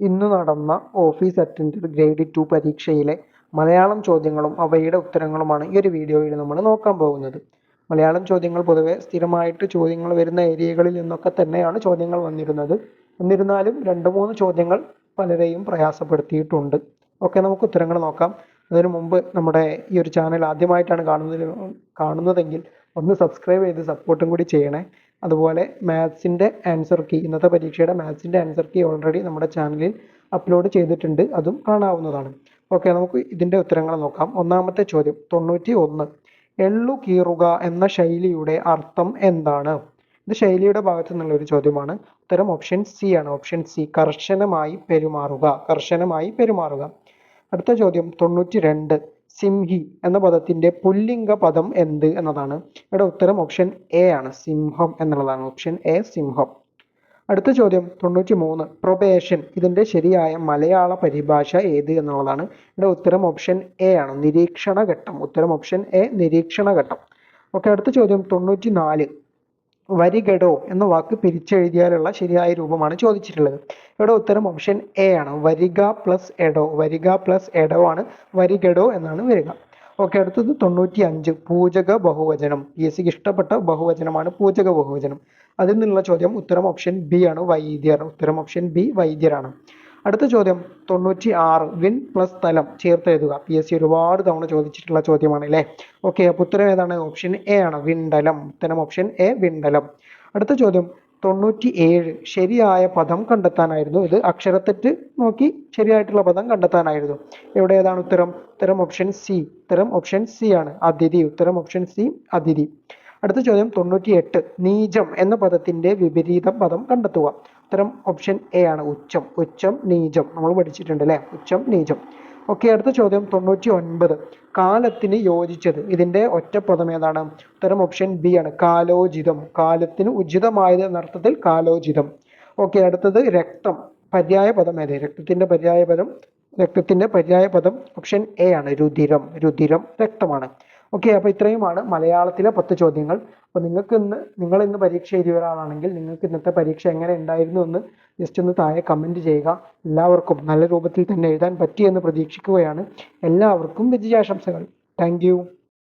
ഇന്നു നടന്ന office attender grade two പരീക്ഷയിലെ മലയാളം ചോദ്യങ്ങളും അവയുടെ ഉത്തരങ്ങളുമാണ് ഈ ഒരു വീഡിയോയിൽ നമ്മൾ നോക്കാൻ പോകുന്നത്. മലയാളം ചോദ്യങ്ങൾ പൊതുവെ സ്ഥിരമായിട്ട് ചോദ്യങ്ങൾ വരുന്ന ഏരിയകളിൽ നിന്നൊക്കെ തന്നെയാണ് ചോദ്യങ്ങൾ വന്നിരുന്നത്. എന്നിരുന്നാലും രണ്ട് മൂന്ന് ചോദ്യങ്ങൾ പലരെയും പ്രയാസപ്പെടുത്തിയിട്ടുണ്ട്. ഓക്കെ നമുക്ക് ഉത്തരങ്ങൾ നോക്കാം. അതിനു മുമ്പ് നമ്മുടെ ഈ ഒരു ചാനൽ ആദ്യമായിട്ടാണ് കാണുന്നത് കാണുന്നതെങ്കിൽ ഒന്ന് സബ്സ്ക്രൈബ് ചെയ്ത് സപ്പോർട്ടും കൂടി ചെയ്യണേ. അതുപോലെ മാത്സിന്റെ ആൻസർ കീ ഇന്നത്തെ പരീക്ഷയുടെ മാത്സിന്റെ ആൻസർ കീ ഓൾറെഡി നമ്മുടെ ചാനലിൽ അപ്ലോഡ് ചെയ്തിട്ടുണ്ട്. അതും കാണാവുന്നതാണ്. ഓക്കെ നമുക്ക് ഇതിന്റെ ഉത്തരങ്ങൾ നോക്കാം. ഒന്നാമത്തെ ചോദ്യം തൊണ്ണൂറ്റി ഒന്ന് എള്ളു കീറുക എന്ന ശൈലിയുടെ അർത്ഥം എന്താണ്? ഇത് ശൈലിയുടെ ഭാഗത്തു നിന്നുള്ള ഒരു ചോദ്യമാണ്. ഉത്തരം ഓപ്ഷൻ സി ആണ്. ഓപ്ഷൻ സി കർശനമായി പെരുമാറുക. കർശനമായി പെരുമാറുക. അടുത്ത ചോദ്യം തൊണ്ണൂറ്റി രണ്ട് സിംഹി എന്ന പദത്തിന്റെ പുല്ലിംഗ പദം എന്ത് എന്നതാണ്. ഇവിടെ ഉത്തരം ഓപ്ഷൻ എ ആണ്. സിംഹം എന്നുള്ളതാണ്. ഓപ്ഷൻ എ സിംഹം. അടുത്ത ചോദ്യം തൊണ്ണൂറ്റി മൂന്ന് പ്രൊബേഷൻ ഇതിന്റെ ശരിയായ മലയാള പരിഭാഷ ഏത് എന്നുള്ളതാണ്. ഇവിടെ ഉത്തരം ഓപ്ഷൻ എ ആണ്. നിരീക്ഷണ ഘട്ടം. ഉത്തരം ഓപ്ഷൻ എ നിരീക്ഷണ ഘട്ടം. ഓക്കെ അടുത്ത ചോദ്യം തൊണ്ണൂറ്റി നാല് വരിഗഡോ എന്ന വാക്ക് പിരിച്ചെഴുതിയാലുള്ള ശരിയായ രൂപമാണ് ചോദിച്ചിട്ടുള്ളത്. ഇവിടെ ഉത്തരം ഓപ്ഷൻ എ ആണ്. വരിക പ്ലസ് എഡോ വരിക പ്ലസ് എഡോ ആണ് വരികടോ എന്നാണ് വരിക. ഓക്കെ അടുത്തത് തൊണ്ണൂറ്റി അഞ്ച് പൂജക ബഹുവചനം. പി എസ് സിക്ക് ഇഷ്ടപ്പെട്ട ബഹുവചനമാണ് പൂജക ബഹുവചനം. അതിൽ നിന്നുള്ള ചോദ്യം ഉത്തരം ഓപ്ഷൻ ബി ആണ്. വൈദ്യർ. ഉത്തരം ഓപ്ഷൻ ബി വൈദ്യരാണ്. അടുത്ത ചോദ്യം തൊണ്ണൂറ്റി ആറ് വിൻ പ്ലസ് സ്ഥലം ചേർത്ത് എഴുതുക പി എസ് സി ഒരുപാട് തവണ ചോദിച്ചിട്ടുള്ള ചോദ്യമാണ് അല്ലേ? ഓക്കെ അപ്പോൾ ഉത്തരം ഏതാണ്? ഓപ്ഷൻ എ ആണ് വിണ്ടലം ഉത്തരം ഓപ്ഷൻ എ വിണ്ടലം അടുത്ത ചോദ്യം തൊണ്ണൂറ്റി ഏഴ് ശരിയായ പദം കണ്ടെത്താനായിരുന്നു. ഇത് അക്ഷരത്തെറ്റ് നോക്കി ശരിയായിട്ടുള്ള പദം കണ്ടെത്താനായിരുന്നു. ഇവിടെ ഏതാണ് ഉത്തരം? ഉത്തരം ഓപ്ഷൻ സി ഉത്തരം ഓപ്ഷൻ സി ആണ് അതിഥി. ഉത്തരം ഓപ്ഷൻ സി അതിഥി. അടുത്ത ചോദ്യം തൊണ്ണൂറ്റി എട്ട് നീചം എന്ന പദത്തിന്റെ വിപരീത പദം കണ്ടെത്തുക. ഉത്തരം ഓപ്ഷൻ എ ആണ്. ഉച്ചം ഉച്ചം നീചം. നമ്മൾ പഠിച്ചിട്ടുണ്ട് അല്ലേ? ഉച്ചം നീചം. ഓക്കെ അടുത്ത ചോദ്യം തൊണ്ണൂറ്റി ഒൻപത് കാലത്തിന് യോജിച്ചത് ഇതിന്റെ ഒറ്റ പദം ഏതാണ്? ഉത്തരം ഓപ്ഷൻ ബി ആണ്. കാലോചിതം. കാലത്തിന് ഉചിതമായത് എന്നർത്ഥത്തിൽ കാലോചിതം. ഓക്കെ അടുത്തത് രക്തം. പര്യായ പദം ഏത്? രക്തത്തിന്റെ പര്യായ പദം രക്തത്തിന്റെ പര്യായ പദം ഓപ്ഷൻ എ ആണ്. രുധിരം. രുധിരം രക്തമാണ്. ഓക്കെ അപ്പോൾ ഇത്രയുമാണ് മലയാളത്തിലെ പത്ത് ചോദ്യങ്ങൾ. അപ്പോൾ നിങ്ങൾക്ക് ഇന്ന് നിങ്ങൾ ഇന്ന് പരീക്ഷ എഴുതിയ ഒരാളാണെങ്കിൽ നിങ്ങൾക്ക് ഇന്നത്തെ പരീക്ഷ എങ്ങനെ ഉണ്ടായിരുന്നു എന്ന് ജസ്റ്റ് ഒന്ന് താഴെ കമന്റ് ചെയ്യുക. എല്ലാവർക്കും നല്ല രൂപത്തിൽ തന്നെ എഴുതാൻ പറ്റിയെന്ന് പ്രതീക്ഷിക്കുകയാണ്. എല്ലാവർക്കും വിജയാശംസകൾ. താങ്ക്